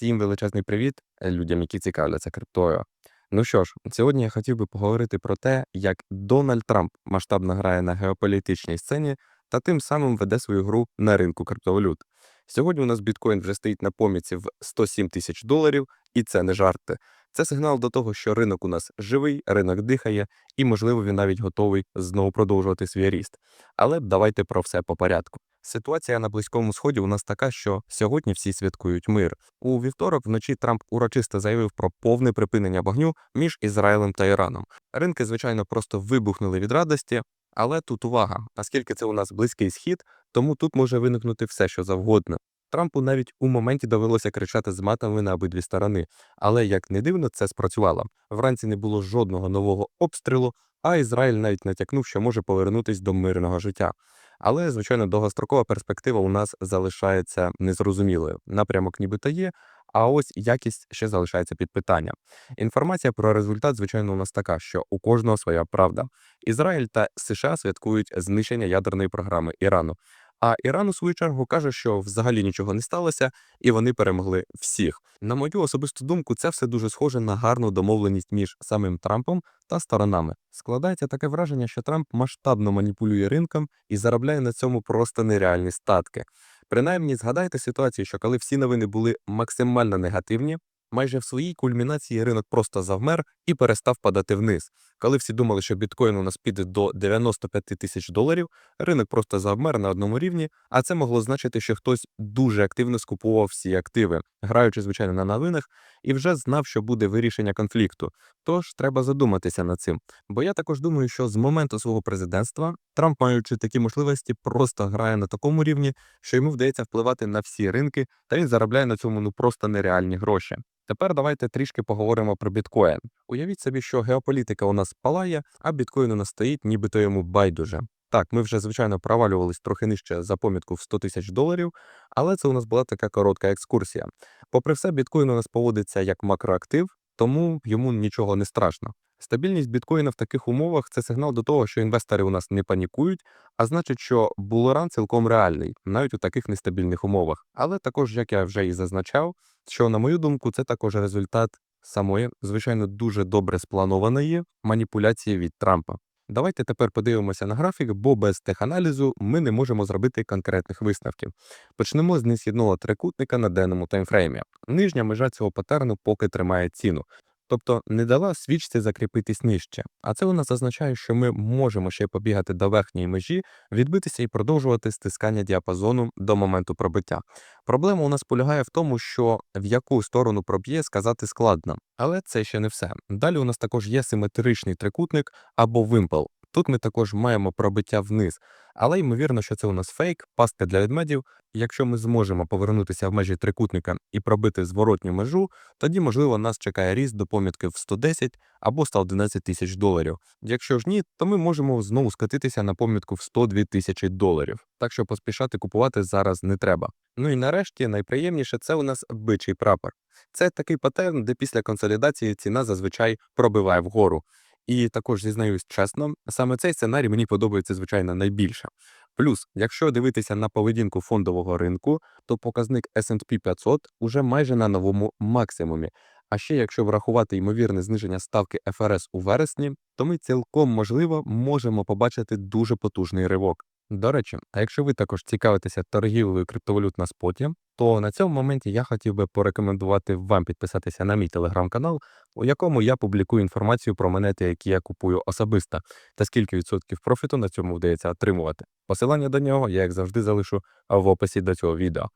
Всім величезний привіт е, людям, які цікавляться криптою. Ну що ж, сьогодні я хотів би поговорити про те, як Дональд Трамп масштабно грає на геополітичній сцені та тим самим веде свою гру на ринку криптовалют. Сьогодні у нас біткоін вже стоїть на поміці в 107 тисяч доларів, і це не жарти. Це сигнал до того, що ринок у нас живий, ринок дихає, і, можливо, він навіть готовий знову продовжувати свій ріст. Але давайте про все по порядку. Ситуація на Близькому Сході у нас така, що сьогодні всі святкують мир. У вівторок вночі Трамп урочисто заявив про повне припинення вогню між Ізраїлем та Іраном. Ринки, звичайно, просто вибухнули від радості. Але тут увага, наскільки це у нас близький схід, тому тут може виникнути все, що завгодно. Трампу навіть у моменті довелося кричати з матами на обидві сторони. Але як не дивно, це спрацювало. Вранці не було жодного нового обстрілу, а Ізраїль навіть натякнув, що може повернутись до мирного життя. Але, звичайно, довгострокова перспектива у нас залишається незрозумілою. Напрямок нібито є, а ось якість ще залишається під питанням. Інформація про результат, звичайно, у нас така, що у кожного своя правда. Ізраїль та США святкують знищення ядерної програми Ірану. А Іран, у свою чергу, каже, що взагалі нічого не сталося, і вони перемогли всіх. На мою особисту думку, це все дуже схоже на гарну домовленість між самим Трампом та сторонами. Складається таке враження, що Трамп масштабно маніпулює ринком і заробляє на цьому просто нереальні статки. Принаймні, згадайте ситуацію, що коли всі новини були максимально негативні, майже в своїй кульмінації ринок просто завмер і перестав падати вниз. Коли всі думали, що біткоін у нас піде до 95 тисяч доларів, ринок просто завмер на одному рівні, а це могло значити, що хтось дуже активно скупував всі активи, граючи, звичайно, на новинах, і вже знав, що буде вирішення конфлікту. Тож треба задуматися над цим. Бо я також думаю, що з моменту свого президентства Трамп, маючи такі можливості, просто грає на такому рівні, що йому вдається впливати на всі ринки, та він заробляє на цьому ну просто нереальні гроші. Тепер давайте трішки поговоримо про біткоін. Уявіть собі, що геополітика у нас палає, а біткоін у нас стоїть, нібито йому байдуже. Так, ми вже, звичайно, провалювались трохи нижче за помітку в 100 тисяч доларів, але це у нас була така коротка екскурсія. Попри все, біткоін у нас поводиться як макроактив, тому йому нічого не страшно. Стабільність біткоїна в таких умовах це сигнал до того, що інвестори у нас не панікують, а значить, що булоран цілком реальний, навіть у таких нестабільних умовах. Але також, як я вже і зазначав, що, на мою думку, це також результат самої, звичайно, дуже добре спланованої маніпуляції від Трампа. Давайте тепер подивимося на графік, бо без теханалізу ми не можемо зробити конкретних висновків. Почнемо з несхідного трикутника на денному таймфреймі. Нижня межа цього патерну поки тримає ціну. Тобто не дала свічці закріпитись нижче. А це у нас означає, що ми можемо ще побігати до верхньої межі, відбитися і продовжувати стискання діапазону до моменту пробиття. Проблема у нас полягає в тому, що в яку сторону проб'є сказати складно. Але це ще не все. Далі у нас також є симетричний трикутник або вимпел. Тут ми також маємо пробиття вниз, але ймовірно, що це у нас фейк, пастка для ведмедів. Якщо ми зможемо повернутися в межі трикутника і пробити зворотню межу, тоді, можливо, нас чекає ріст до помітки в 110 або 111 тисяч доларів. Якщо ж ні, то ми можемо знову скатитися на помітку в 102 тисячі доларів. Так що поспішати купувати зараз не треба. Ну і нарешті найприємніше це у нас бичий прапор. Це такий патерн, де після консолідації ціна зазвичай пробиває вгору. І також зізнаюсь чесно, саме цей сценарій мені подобається, звичайно, найбільше. Плюс, якщо дивитися на поведінку фондового ринку, то показник S&P 500 уже майже на новому максимумі. А ще якщо врахувати ймовірне зниження ставки ФРС у вересні, то ми цілком можливо можемо побачити дуже потужний ривок. До речі, а якщо ви також цікавитеся торгівлею криптовалют на споті, то на цьому моменті я хотів би порекомендувати вам підписатися на мій телеграм-канал, у якому я публікую інформацію про монети, які я купую особисто, та скільки відсотків профіту на цьому вдається отримувати. Посилання до нього я, як завжди, залишу в описі до цього відео.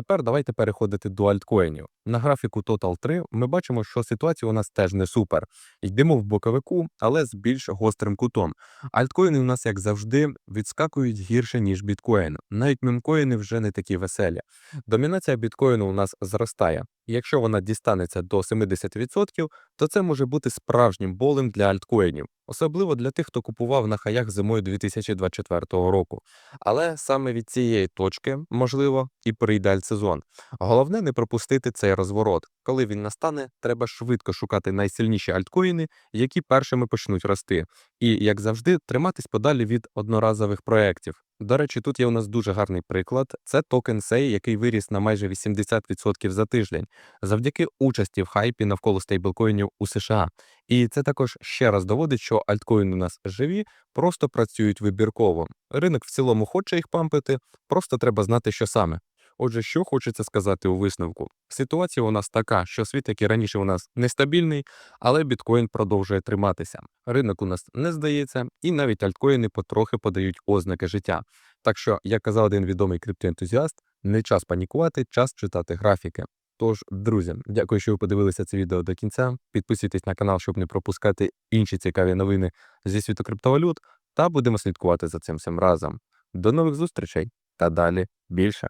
Тепер давайте переходити до альткоїнів. На графіку Total 3 ми бачимо, що ситуація у нас теж не супер. Йдемо в боковику, але з більш гострим кутом. Альткоїни у нас, як завжди, відскакують гірше, ніж біткоїн. Навіть мемкоїни вже не такі веселі. Домінація біткоїну у нас зростає. Якщо вона дістанеться до 70%, то це може бути справжнім болем для альткоїнів, особливо для тих, хто купував на хаях зимою 2024 року. Але саме від цієї точки, можливо, і прийде альтсезон. Головне не пропустити цей розворот. Коли він настане, треба швидко шукати найсильніші альткоїни, які першими почнуть рости. І, як завжди, триматись подалі від одноразових проєктів. До речі, тут є у нас дуже гарний приклад. Це токен SEI, який виріс на майже 80% за тиждень завдяки участі в хайпі навколо стейблкоїнів у США. І це також ще раз доводить, що альткоїни у нас живі, просто працюють вибірково. Ринок в цілому хоче їх пампити, просто треба знати, що саме. Отже, що хочеться сказати у висновку? Ситуація у нас така, що світ, який раніше у нас нестабільний, але біткоін продовжує триматися. Ринок у нас не здається, і навіть альткоїни потрохи подають ознаки життя. Так що, як казав один відомий криптоентузіаст, не час панікувати, час читати графіки. Тож, друзі, дякую, що ви подивилися це відео до кінця. Підписуйтесь на канал, щоб не пропускати інші цікаві новини зі світу криптовалют, та будемо слідкувати за цим всім разом. До нових зустрічей та далі більше.